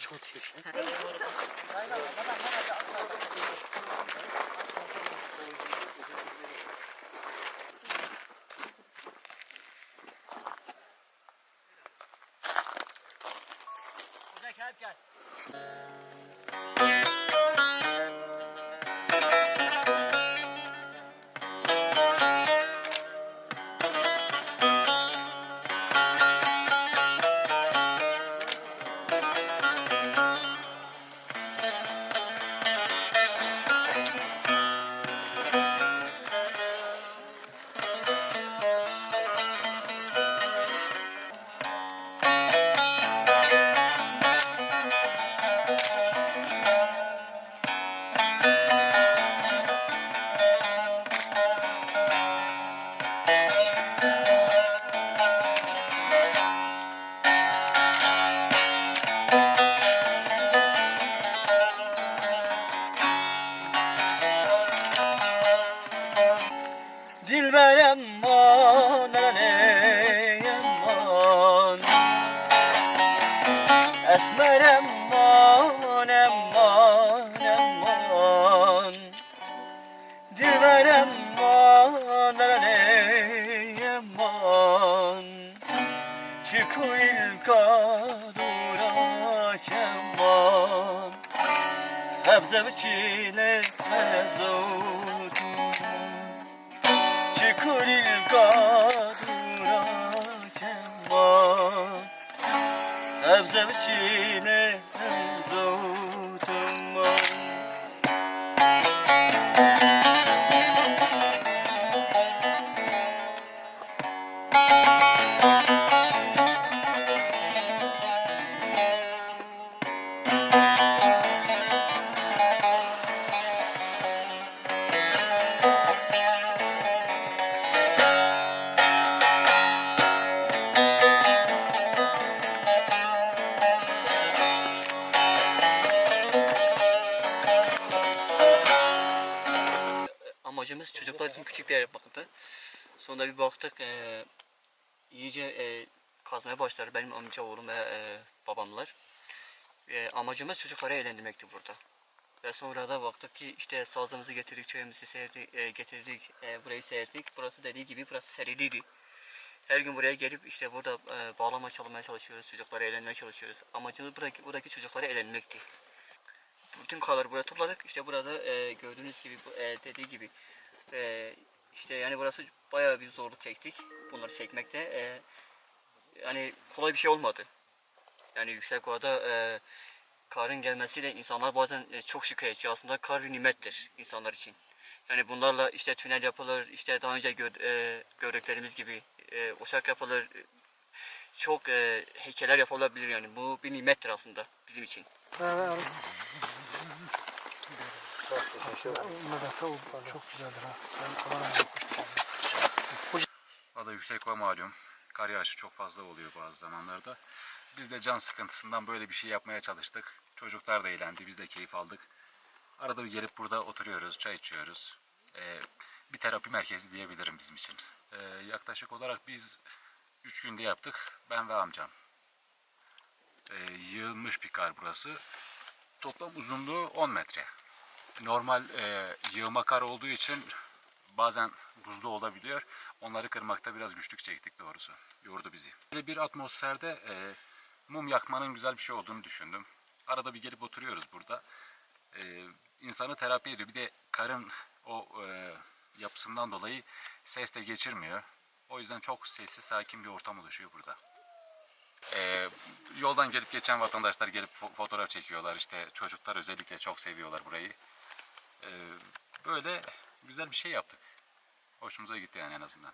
Çok şişe. Dilber Esmer emman emman emman Dilber emman ey emman Çıkı ilka duraç emman Hebze biçile hezotu Çıkır ilkadura sevsin Amacımız çocuklar için küçük bir yer yapmaktı. Sonra bir baktık eee, iyice eee, kazmaya başladı benim amca oğlum ve eee, babamlar. Eee, amacımız çocukları eğlendirmekti burada. Ve sonra da baktık ki işte sazımızı getirdik, çayımızı serdik, eee, getirdik, eee, burayı serdik. Burası dediği gibi burası seriliydi. Her gün buraya gelip işte burada eee, bağlama çalmaya çalışıyoruz, çocukları eğlenmeye çalışıyoruz. Amacımız buradaki, buradaki çocukları eğlenmekti. Bütün kaları buraya topladık. İşte burada eee, gördüğünüz gibi, eee, dediği gibi eee, işte yani burası bayağı bir zorluk çektik. Bunları çekmekte. Eee, yani kolay bir şey olmadı. Yani yüksek ovada eee karın gelmesiyle insanlar bazen e, çok şikayetçi. Aslında kar bir nimettir insanlar için. Yani bunlarla işte tünel yapılır, işte daha önce gör, e, gördüklerimiz gibi e, uçak yapılır. e, Çok e, heykeller yapılabilir yani. Bu bir nimettir aslında bizim için. Çok güzeldir ha. Sen kameranı yapmıştın. Valla yüksek ve malum. Kar yağışı çok fazla oluyor bazı zamanlarda. Biz de can sıkıntısından böyle bir şey yapmaya çalıştık. Çocuklar da eğlendi, biz de keyif aldık. Arada bir gelip burada oturuyoruz, çay içiyoruz. Ee, bir terapi merkezi diyebilirim bizim için. Ee, yaklaşık olarak biz 3 günde yaptık, ben ve amcam. Ee, yığılmış bir kar burası. Toplam uzunluğu 10 metre. Normal e, yığma kar olduğu için bazen buzlu olabiliyor. Onları kırmakta biraz güçlük çektik doğrusu. Yordu bizi. Böyle bir atmosferde e, mum yakmanın güzel bir şey olduğunu düşündüm. Arada bir gelip oturuyoruz burada. E, insanı terapi ediyor. Bir de karın o e, yapısından dolayı ses de geçirmiyor. O yüzden çok sessiz, sakin bir ortam oluşuyor burada. E, yoldan gelip geçen vatandaşlar gelip fo- fotoğraf çekiyorlar. İşte çocuklar özellikle çok seviyorlar burayı. E, böyle güzel bir şey yaptık. Hoşumuza gitti yani en azından.